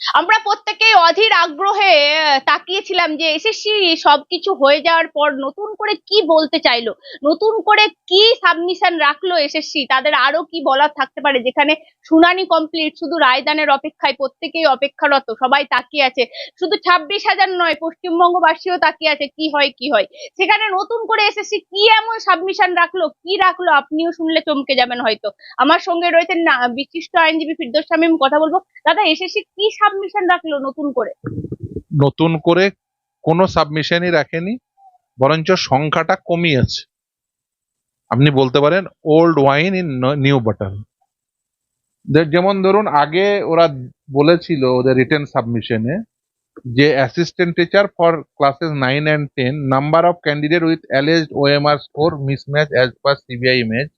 আমরা প্রত্যেকেই অধীর আগ্রহে তাকিয়েছিলাম যে এসএসসি সবকিছু হয়ে যাওয়ার পর নতুন করে কি বলতে চাইলো? নতুন করে কি সাবমিশন রাখল এসএসসি? তাদের আরও কি বলার থাকতে পারে? যেখানে শুনানি কমপ্লিট শুধু রায়দানের অপেক্ষায় প্রত্যেকেই অপেক্ষারত, সবাই তাকিয়ে আছে। শুধু ছাব্বিশ হাজার নয়, পশ্চিমবঙ্গবাসীও তাকিয়ে আছে, কি হয় কি হয়? সেখানে নতুন করে এসএসসি কি এমন সাবমিশন রাখল, কি রাখল, আপনিও শুনলে চমকে যাবেন হয়তো। আমার সঙ্গে রয়েছেন বিশিষ্ট আইনজীবী ফিরদোস শামীম, কথা বলব। দাদা, এসএসসি কি সাবমিশন রাখল নতুন করে? নতুন করে কোনো সাবমিশনই রাখেনি, বরঞ্চ সংখ্যাটা কমিয়েছে। আপনি বলতে পারেন old wine in new bottle যেমন ধরুন, আগে ওরা বলেছিল ওদের রিটেন সাবমিশনে যে assistant teacher for classes nine and ten number of candidate with alleged OMR score mismatch as per CBI image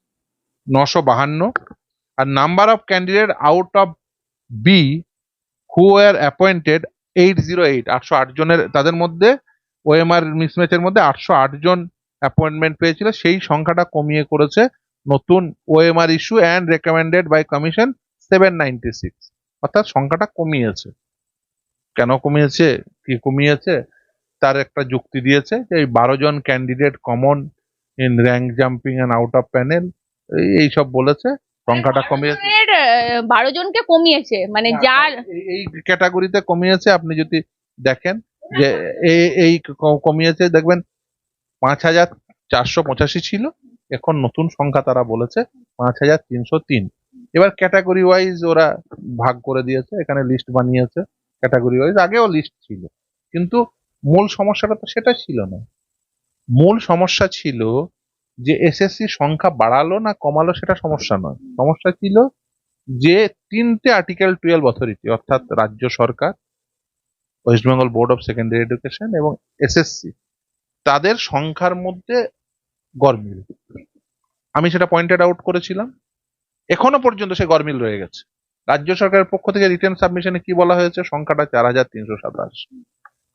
নশো বাহান্ন। আর number of candidate out of be who are appointed eight zero eight আটশো আট জনের তাদের মধ্যে OMR মিসম্যাচের মধ্যে আটশো আট জন অ্যাপয়েন্টমেন্ট পেয়েছিল। সেই সংখ্যাটা কমিয়ে করেছে নতুন OMR issue and recommended by commission seven ninety six অর্থাৎ সংখ্যাটা কমিয়েছে। কেন কমিয়েছে? কি কমিয়েছে? তার একটা যুক্তি দিয়েছে যে এই বারো জন candidate common in rank jumping and out of panel এইসব বলেছে। সংখ্যাটা কমিয়েছে। বারো জনকে কমিয়েছে মানে যার এই- ক্যাটাগরিতে কমিয়েছে আপনি যদি দেখেন যে এই কমিয়েছে দেখবেন পাঁচ হাজার চারশো পঁচাশি ছিল এখন নতুন সংখ্যা তারা বলেছে পাঁচ হাজার তিনশো তিন। এবার ক্যাটাগরি ওয়াইজ ওরা ভাগ করে দিয়েছে এখানে লিস্ট বানিয়েছে ক্যাটাগরি ওয়াইজ আগেও লিস্ট ছিল কিন্তু মূল সমস্যাটা তো সেটা ছিল না। মূল সমস্যা ছিল যে এসএসসি সংখ্যা বাড়ালো না কমালো সেটা সমস্যা নয়। সমস্যা ছিল যে তিনটে আর্টিকেল টুয়েলভ অথরিটি অর্থাৎ রাজ্য সরকার West Bengal Board of Secondary Education এবং এসএসসি তাদের সংখ্যার মধ্যে গরমিল আমি সেটা পয়েন্টেড আউট করেছিলাম। এখনও পর্যন্ত সে গরমিল রয়ে গেছে। রাজ্য সরকারের পক্ষ থেকে রিটার্ন সাবমিশনে কি বলা হয়েছে? সংখ্যাটা চার হাজার তিনশো সাতাশ।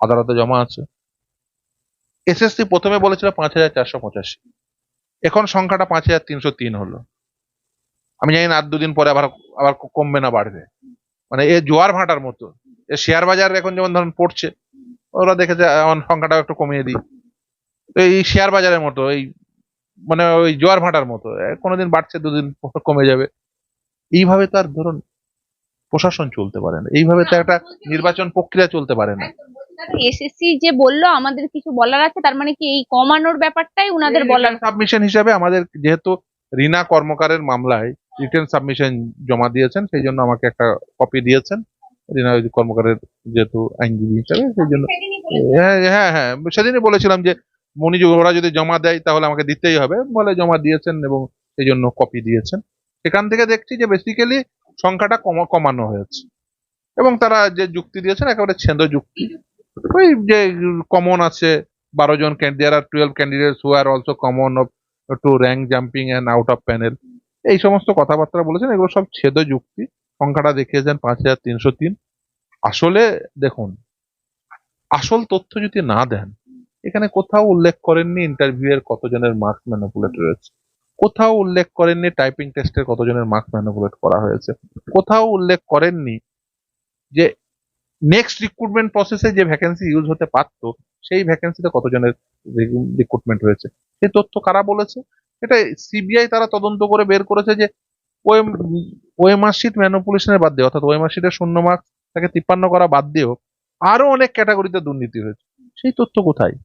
আদালতে জমা আছে। এসএসসি প্রথমে বলেছিল পাঁচ হাজার চারশো পঁচাশি। এখন সংখ্যাটা পাঁচ হাজার তিনশো তিন হলো। আমি জানি না আর দুদিন পরে আবার আবার কমবে না বাড়বে। মানে এ জোয়ার ভাটার মতো। এ শেয়ার বাজার এখন যেমন ধরুন পড়ছে ওরা দেখেছে আমার সংখ্যাটাও একটু কমিয়ে দিই। তো এই শেয়ার বাজারের মতো এই মানে ওই জোয়ার ভাটার মতো কোনোদিন বাড়ছে দুদিন কমে যাবে। এইভাবে তো আর ধরুন প্রশাসন চলতে পারে না। এইভাবে তো একটা নির্বাচন প্রক্রিয়া চলতে পারে না। এসএসসি যে বলল আমাদের কিছু বলার আছে তার মানে কি এই কমানোর ব্যাপারটাই উনাদের বলার সাবমিশন হিসাবে আমাদের যেহেতু রিনা কর্মকারের মামলায় রিটেন সাবমিশন জমা দিয়েছেন সেই জন্য আমাকে একটা কপি দিয়েছেন। রিনা কর্মকারের যেহেতু আইনজীবী হিসাবে সেই জন্য হ্যাঁ হ্যাঁ হ্যাঁ সেদিনই বলেছিলাম যে মনি ওরা যদি জমা দেয় তাহলে আমাকে দিতেই হবে। বলে জমা দিয়েছেন এবং সেই জন্য কপি দিয়েছেন। সেখান থেকে দেখছি যে বেসিক্যালি সংখ্যাটা কমা- কমানো হয়েছে। এবং তারা যে যুক্তি দিয়েছেন একেবারে ছেদ যুক্তি। ওই যে কমন আছে বারো জন there are twelve candidates who are also common of to rank jumping and out of panel এই সমস্ত কথাবার্তা বলেছেন, এগুলো সব ছেদ যুক্তি। সংখ্যাটা দেখিয়েছেন পাঁচ হাজার তিনশো তিন। আসলে দেখুন, আসল তথ্য যদি না দেন, এখানে কোথাও উল্লেখ করেননি ইন্টারভিউ এর কতজনের মার্কস ম্যানিপুলেট রয়েছে। কোথাও উল্লেখ করেননি টাইপিং টেস্টের কতজনের মার্কস ম্যানিপুলেট করা হয়েছে। কোথাও উল্লেখ করেননি যে নেক্সট রিক্রুটমেন্ট প্রসেসে যে ভ্যাকেন্সি ইউজ হতে পারতো, সেই ভ্যাকেন্সিতে কতজনের রিক্রুটমেন্ট হয়েছে। সেই তথ্য কারা বলেছে? এটা সিবিআই তারা তদন্ত করে বের করেছে যে ওএম ওএমআর শিট ম্যানুপুলেশনের বাদ দিয়ে, অর্থাৎ ওএমআর শিটের শূন্য মার্কস তাকে তিপ্পান্ন করা বাদ দিয়েও আরও অনেক ক্যাটাগরিতে দুর্নীতি হয়েছে। সেই তথ্য কোথায়?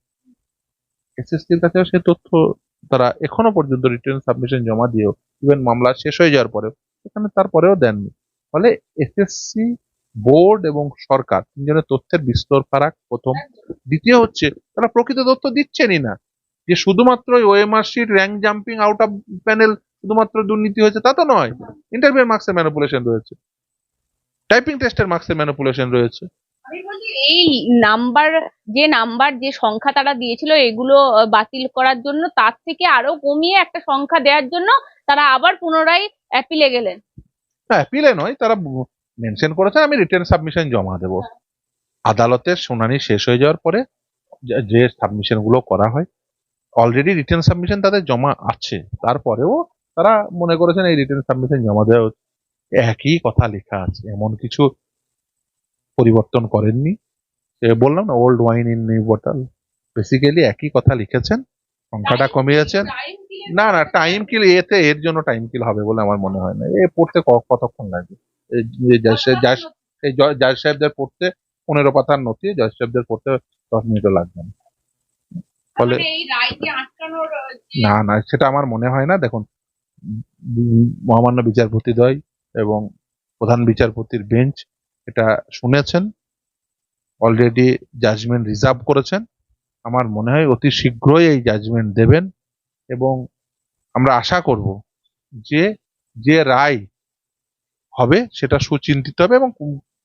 এসএসসির কাছেও সেই তথ্য তারা এখনও পর্যন্ত রিটার্ন সাবমিশন জমা দিয়েও, ইভেন মামলা শেষ হয়ে যাওয়ার পরেও, এখানে তারপরেও দেননি। ফলে এসএসসি বোর্ড এবং সরকার তিনজনের তথ্যের বিস্তর ফারাক প্রথম। দ্বিতীয় হচ্ছে, তারা প্রকৃত তথ্য দিচ্ছেনই না। যে শুধুমাত্র OMR sheet rank jumping out of panel শুধুমাত্র দুর্নীতি হয়েছে তা তো নয়। ইন্টারভিউ মার্কসের ম্যানিপুলেশন রয়েছে। টাইপিং টেস্টের মার্কসের ম্যানিপুলেশন রয়েছে। এই নাম্বার যে নাম্বার যে সংখ্যা তারা দিয়েছিল এগুলো বাতিল করার জন্য তার থেকে আরও কমিয়ে একটা সংখ্যা দেওয়ার জন্য তারা আবার পুনরায় অ্যাপিলে গেলেন। হ্যাঁ অ্যাপিলে নয় তারা মেনশন করেছেন আমি রিটার্ন সাবমিশন জমা দেব। আদালতের শুনানি শেষ হয়ে যাওয়ার পরে যে- যে সাবমিশনগুলো করা হয় অলরেডি রিটার্ন সাবমিশন তাদের জমা আছে। তারপরেও তারা মনে করেছেন এই রিটার্ন সাবমিশন জমা দেওয়া একই কথা লেখা আছে এমন কিছু পরিবর্তন করেননি। সে বললাম না old wine in new bottle basically একই কথা লিখেছেন সংখ্যাটা কমিয়েছেন না না টাইম কিল এতে এর জন্য টাইম কিল হবে বলে আমার মনে হয় না। এ পড়তে কতক্ষণ লাগবে এই যে জাজ সাহেব- জাজ- এই জ- জাজ সাহেবদের পড়তে পনেরো পাতার নথি জয় সাহেবদের পড়তে দশ মিনিটও লাগবে না। ফলে মানে না না সেটা আমার মনে হয় না। দেখুন মহামান্য বিচারপতিদ্বয় এবং প্রধান বিচারপতির বেঞ্চ এটা শুনেছেন অলরেডি জাজমেন্ট রিজার্ভ করেছেন। আমার মনে হয় অতি শীঘ্রই এই জাজমেন্ট দেবেন এবং আমরা আশা করব যে যে রায় হবে সেটা সুচিন্তিত হবে এবং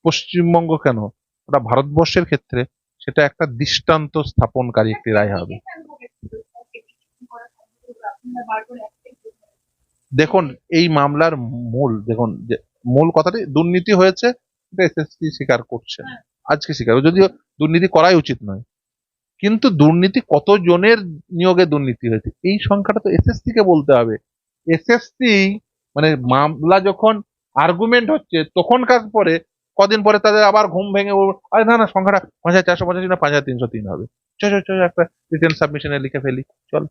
পশ্চিমবঙ্গ কেন? ওটা ভারতবর্ষের ক্ষেত্রে সেটা একটা দৃষ্টান্ত স্থাপনকারী একটি রায় হবে। দেখুন এই মামলার মূল দেখুন যে মূল কথাটি দুর্নীতি হয়েছে এটা এসএসসি স্বীকার করছে। আজকে স্বীকার যদিও দুর্নীতি করাই উচিত নয়। কিন্তু দুর্নীতি কতজনের নিয়োগে দুর্নীতি হয়েছে? এই সংখ্যাটা তো এসএসসি কে বলতে হবে। এসএসসি মানে মামলা যখন আর্গুমেন্ট হচ্ছে তখনকার পরে কদিন পরে তাদের আবার ঘুম ভেঙে আরে না না সংখ্যাটা পাঁচ হাজার চারশো পঁচাশি না পাঁচ হাজার তিনশো তিন হবে। চল চল চল একটা রিটার্ন সাবমিশনে লিখে ফেলি। চল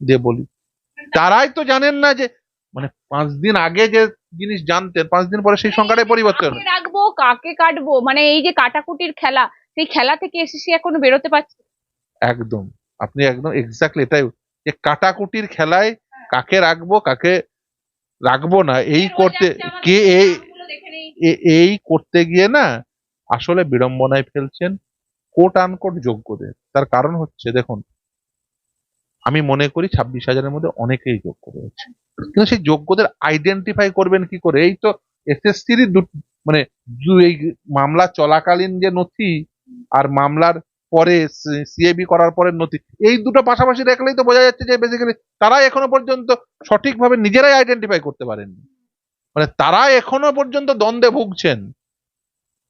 দিয়ে বলি। তারাই তো জানেন না যে মানে পাঁচ দিন আগে যে জিনিস জানতেন পাঁচ দিন পরে সেই সংখ্যাটাই পরিবর্তন রাখব কাকে কাটবো? মানে এই যে কাটাকুটির খেলা সেই খেলা থেকে এসেছি এখনও বেরোতে পারছি? একদম। আপনি একদম এক্স্যাক্টলি এটাই যে কাটাকুটির খেলায় কাকে রাখব কাকে রাখব না এই করতে কে এই এই করতে গিয়ে না আসলে বিড়ম্বনায় ফেলছেন কোট আনকোট যোগ্যদের। তার কারণ হচ্ছে, দেখুন, আমি মনে করি ছাব্বিশ হাজারের মধ্যে অনেকেই যোগ্য রয়েছে। কিন্তু সেই যোগ্যদের আইডেন্টিফাই করবেন কি করে? এই তো এসএসসির মানে এই মামলা চলাকালীন যে নথি আর মামলার পরে সিএবি করার পরের নথি, এই দুটো পাশাপাশি রাখলেই তো বোঝা যাচ্ছে যে বেসিক্যালি তারা এখনও পর্যন্ত সঠিকভাবে নিজেরাই আইডেন্টিফাই করতে পারেননি। মানে তারা এখনও পর্যন্ত দ্বন্দ্বে ভুগছেন।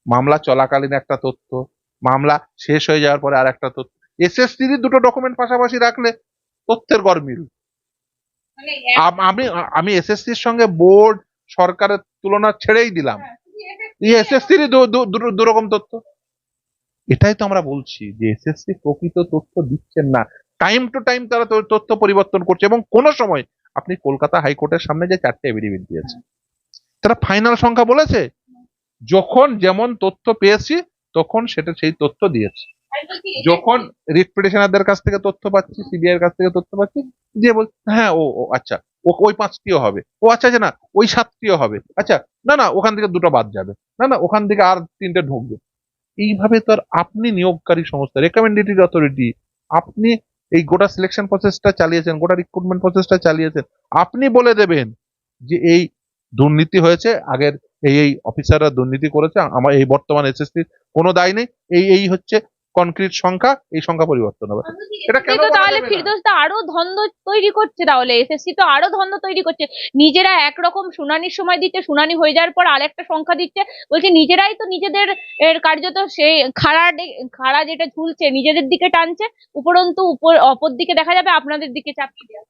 মামলা চলাকালীন একটা তথ্য মামলা শেষ হয়ে যাওয়ার পরে আর একটা তথ্য। এসএসসির দুটো ডকুমেন্ট পাশাপাশি রাখলে তথ্যের গরমিল মানে আম- আমি এসএসসির সঙ্গে বোর্ড সরকারের তুলনা ছেড়েই দিলাম। এই এসএসসির দু রকম তথ্য। এটাই তো আমরা বলছি যে এসএসসি প্রকৃত তথ্য দিচ্ছেন না। টাইম টু টাইম তারা তো- তথ্য পরিবর্তন করছে এবং কোন সময় আপনি কলকাতা হাইকোর্টের সামনে যে চারটে এভিডেভিট দিয়েছে তারা ফাইনাল সংখ্যা বলেছে? যখন যেমন তথ্য পেয়েছি, তখন সেটা সেই তথ্য দিয়েছে। যখন রিট কাছ থেকে তথ্য পাচ্ছি সিবিআই এর কাছ থেকে তথ্য পাচ্ছি, দিয়ে বল হ্যাঁ ও আচ্ছা ও, ওই পাঁচটিও হবে। ও আচ্ছা আচ্ছা না, ওই সাতটিও হবে। আচ্ছা না না, ওখান থেকে দুটো বাদ যাবে। না না, ওখান থেকে আর তিনটে ঢুকবে। এইভাবে তো আর আপনি নিয়োগকারী সংস্থা রেকমেন্ডেটরি অথরিটি আপনি এই গোটা সিলেকশন প্রসেসটা চালিয়েছেন, গোটা রিক্রুটমেন্ট প্রসেসটা চালিয়েছেন, আপনি বলে দেবেন যে এই দুর্নীতি হয়েছে আগের এই এই অফিসাররা দুর্নীতি করেছে আমার এই বর্তমান এসএসসি কোনো দায় নেই এই এই হচ্ছে কনক্রিট সংখ্যা এই সংখ্যা পরিবর্তন হবে এটা কেন তাহলে? ফিরদোস দা আরও ধন্দ তৈরি করছে তাহলে এসএসসি তো আরও ধন্দ তৈরি করছে নিজেরা একরকম শুনানির সময় দিচ্ছে শুনানি হয়ে যাওয়ার পর আরেকটা সংখ্যা দিচ্ছে বলছে নিজেরাই তো নিজেদের এর কার্যত সেই খাড়া খাড়া যেটা ঝুলছে নিজেদের দিকে টানছে উপরন্তু উপর অপর দিকে দেখা যাবে আপনাদের দিকে চাপিয়ে দেওয়া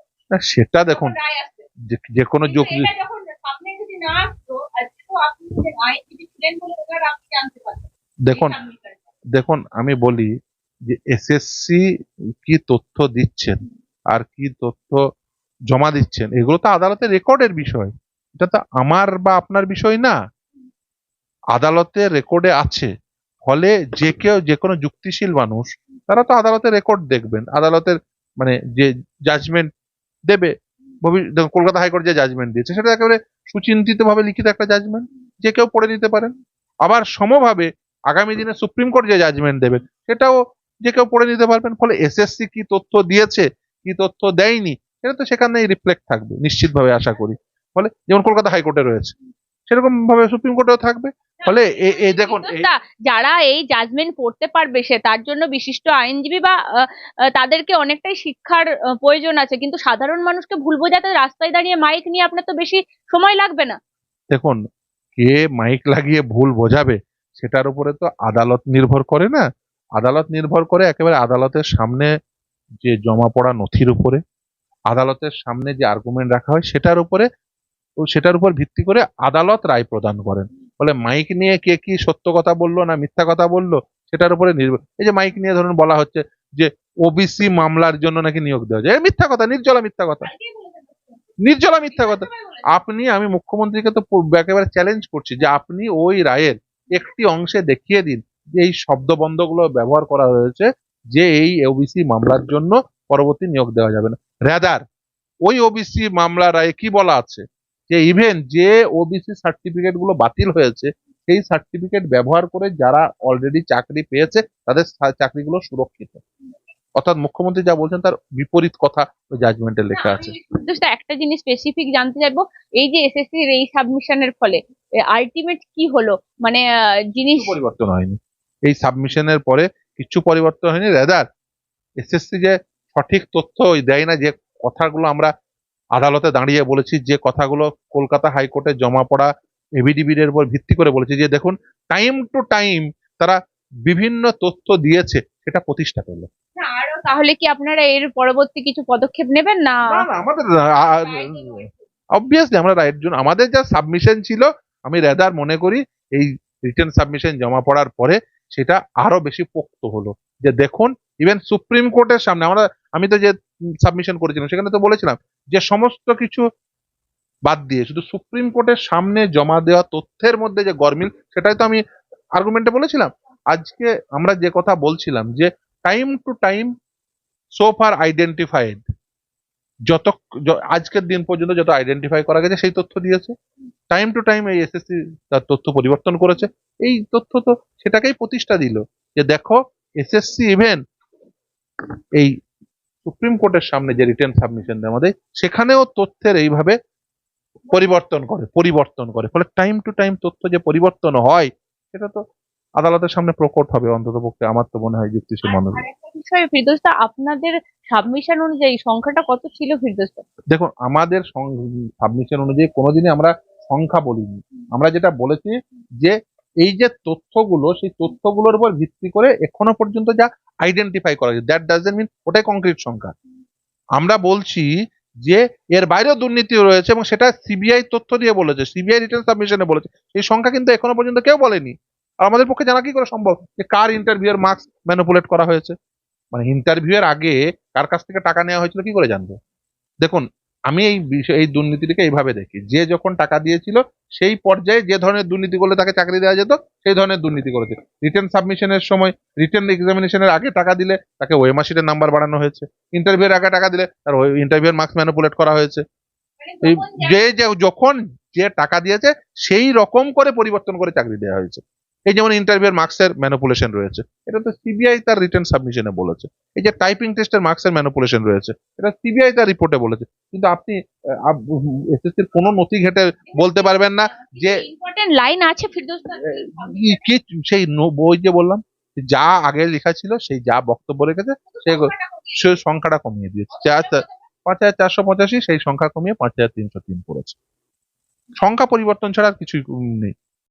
সেটা দেখুন। যে- কোনো যোগ যখন না আসতো আজকে তো আপনি আইনজীবী ছিলেন বলে ওনার আপনি জানতে পারতেন দেখুন। দেখুন আমি বলি যে এসএসসি কি তথ্য দিচ্ছেন আর কি তথ্য জমা দিচ্ছেন এগুলো তো আদালতের রেকর্ডের বিষয়। এটা তো আমার বা আপনার বিষয় না। আদালতের রেকর্ডে আছে। ফলে যে কেউ যে কোনো যুক্তিশীল মানুষ তারা তো আদালতের রেকর্ড দেখবেন। আদালতের মানে যে জাজমেন্ট দেবে কলকাতা হাইকোর্ট যে জাজমেন্ট দিয়েছে সেটা একেবারে সুচিন্তিত ভাবে লিখিত একটা জাজমেন্ট যে কেউ পড়ে নিতে পারেন। আবার সমভাবে আগামী দিনে সুপ্রিম কোর্ট যে জাজমেন্ট দেবেন, সেটাও যে কেউ পড়ে নিতে পারবেন, ফলে এসএসসি কি তথ্য দিয়েছে, কি তথ্য দেয়নি সেটা তো সেখানেই রিফ্লেক্ট থাকবে, নিশ্চিতভাবে আশা করি। ফলে যেমন কলকাতা হাইকোর্টে রয়েছে সেরকম ভাবে সুপ্রিম কোর্টেও থাকবে। ফলে এই দেখুন যারা এই জাজমেন্ট পড়তে পারবে সে তার জন্য বিশিষ্ট আইনজীবী বা তাদেরকে অনেকটাই শিক্ষার প্রয়োজন আছে। কিন্তু সাধারণ মানুষকে ভুল বোঝাতে রাস্তায় দাঁড়িয়ে মাইক নিয়ে আপনার তো বেশি সময় লাগবে না। দেখুন কে মাইক লাগিয়ে ভুল বোঝাবে সেটার উপরে তো আদালত নির্ভর করে না। আদালত নির্ভর করে একেবারে আদালতের সামনে যে জমা পড়া নথির উপরে আদালতের সামনে যে আর্গুমেন্ট রাখা হয় সেটার উপরে সেটার উপর ভিত্তি করে আদালত রায় প্রদান করেন। বলে মাইক নিয়ে কে কি সত্য কথা বলল না মিথ্যা কথা বলল, সেটার উপরে নির্ভর। এই যে মাইক নিয়ে ধরুন বলা হচ্ছে যে ওবিসি মামলার জন্য নাকি নিয়োগ দেওয়া যায়। মিথ্যা কথা, নির্জলা মিথ্যা কথা। নির্জলা মিথ্যা কথা। আপনি, আমি মুখ্যমন্ত্রীকে তো একেবারে চ্যালেঞ্জ করছি যে আপনি ওই রায়ের একটি অংশে দেখিয়ে দিন যে এই শব্দবন্ধগুলো ব্যবহার করা হয়েছে যে এই ওবিসি মামলার জন্য পরবর্তী নিয়োগ দেওয়া যাবে না। রেদার ওই ওবিসি মামলা রায়ে কি বলা আছে? যে ইভেন যে ওবিসি সার্টিফিকেটগুলো বাতিল হয়েছে সেই সার্টিফিকেট ব্যবহার করে যারা অলরেডি চাকরি পেয়েছে তাদের চাকরিগুলো সুরক্ষিত। অর্থাৎ মুখ্যমন্ত্রী যা বলছেন তার বিপরীত কথা জাজমেন্টে লেখা আছে। জাস্ট একটা জিনিস স্পেসিফিক জানতে চাইব এই যে এসএসসির এই সাবমিশনের ফলে আলটিমেট কি হলো? মানে জিনিস পরিবর্তন হয়নি। এই সাবমিশনের পরে কিছু পরিবর্তন হয়নি। রেদার এসএসসি যে সঠিক তথ্য দেয় না যে কথাগুলো আমরা আদালতে দাঁড়িয়ে বলেছি যে কথাগুলো কলকাতা হাইকোর্টে জমা পড়া এভিডিবির এর উপর ভিত্তি করে বলেছি যে দেখুন টাইম টু টাইম তারা বিভিন্ন তথ্য দিয়েছে সেটা প্রতিষ্ঠা করল। তাহলে কি আপনারা এর পরবর্তী কিছু পদক্ষেপ নেবেন না? আমাদের অবভিয়াসলি আমরা রাইট জন্য আমাদের যা সাবমিশন ছিল আমি রেদার মনে করি এই রিটার্ন সাবমিশন জমা পড়ার পরে সেটা আরও বেশি পোক্ত হলো। যে দেখুন ইভেন সুপ্রিম কোর্টের সামনে আমরা আমি তো যে সাবমিশন করেছিলাম সেখানে তো বলেছিলাম যে সমস্ত কিছু বাদ দিয়ে, শুধু সুপ্রিম কোর্টের সামনে জমা দেওয়া তথ্যের মধ্যে যে গরমিল, সেটাই তো আমি আর্গুমেন্টে বলেছিলাম। আজকে আমরা যে কথা বলছিলাম যে time to time so far identified যত আজকের দিন পর্যন্ত যত আইডেন্টিফাই করা গেছে সেই তথ্য দিয়েছে। টাইম টু টাইম এই এসএসসি তার তথ্য পরিবর্তন করেছে। এই তথ্য তো সেটাকেই প্রতিষ্ঠা দিল যে দেখো এসএসসি ইভেন এই সুপ্রিম কোর্টের সামনে যে রিটার্ন সাবমিশন দেয় আমাদের সেখানেও তথ্যের এইভাবে পরিবর্তন করে পরিবর্তন করে। ফলে টাইম টু টাইম তথ্য যে পরিবর্তন হয় সেটা তো আদালতের সামনে প্রকট হবে অন্তত পক্ষে আমার তো মনে হয় মনে বিষয় ফিরদোস্তা আপনাদের সাবমিশন অনুযায়ী সংখ্যাটা কত ছিল ফিরদোস্তা দেখুন আমাদের সাবমিশন অনুযায়ী কোনোদিনই আমরা সংখ্যা বলিনি। আমরা যেটা বলেছি যে এই যে তথ্যগুলো, সেই তথ্যগুলোর উপর ভিত্তি করে এখনও পর্যন্ত যা আইডেন্টিফাই করা যায় দ্যাট ডাজেন্ট মিন ওটাই কংক্রিট সংখ্যা। আমরা বলছি যে এর বাইরেও দুর্নীতি রয়েছে এবং সেটা সিবিআই তথ্য দিয়ে বলেছে সিবিআই রিটার্ন সাবমিশনে বলেছে। সেই সংখ্যা কিন্তু এখনও পর্যন্ত কেউ বলেনি। আর আমাদের পক্ষে জানা কি করে সম্ভব যে কার ইন্টারভিউ এর মার্কস ম্যানুপুলেট করা হয়েছে? মানে ইন্টারভিউ এর আগে কার কাছ থেকে টাকা নেওয়া হয়েছিল কি করে জানব? দেখুন আমি এই বিষয় এই দুর্নীতিটিকে এইভাবে দেখি। যে যখন টাকা দিয়েছিল সেই পর্যায়ে যে ধরনের দুর্নীতি করলে তাকে চাকরি দেওয়া যেত সেই ধরনের দুর্নীতি করেছে। রিটার্ন সাবমিশনের সময় রিটার্ন এক্সামিনেশনের আগে টাকা দিলে তাকে ওয়েমা শিটের নাম্বার বাড়ানো হয়েছে। ইন্টারভিউর আগে টাকা দিলে তার ইন্টারভিউর মার্কস ম্যানুপুলেট করা হয়েছে। এই যে যে যখন যে টাকা দিয়েছে সেই রকম করে পরিবর্তন করে চাকরি দেওয়া হয়েছে। এই যেমন ইন্টারভিউর মার্কসের ম্যানুপুলেশন রয়েছে এটা তো সিবিআই তার রিটার্ন সাবমিশনে বলেছে। এই যে টাইপিং টেস্টের মার্কসের ম্যানুপুলেশন রয়েছে এটা সিবিআই তার রিপোর্টে বলেছে। কিন্তু আপনি এসএসসির কোনো নথি ঘেটে বলতে পারবেন না যে ইম্পর্টেন্ট লাইন আছে কি সেই ন- বই যে বললাম যা আগে লেখা ছিল সেই যা বক্তব্য রেখেছে সেই সে সংখ্যাটা কমিয়ে দিয়েছে। পাঁচ হাজার চারশো পঁচাশি সেই সংখ্যা কমিয়ে পাঁচ হাজার তিনশো তিন করেছে সংখ্যা পরিবর্তন ছাড়া আর কিছুই নেই।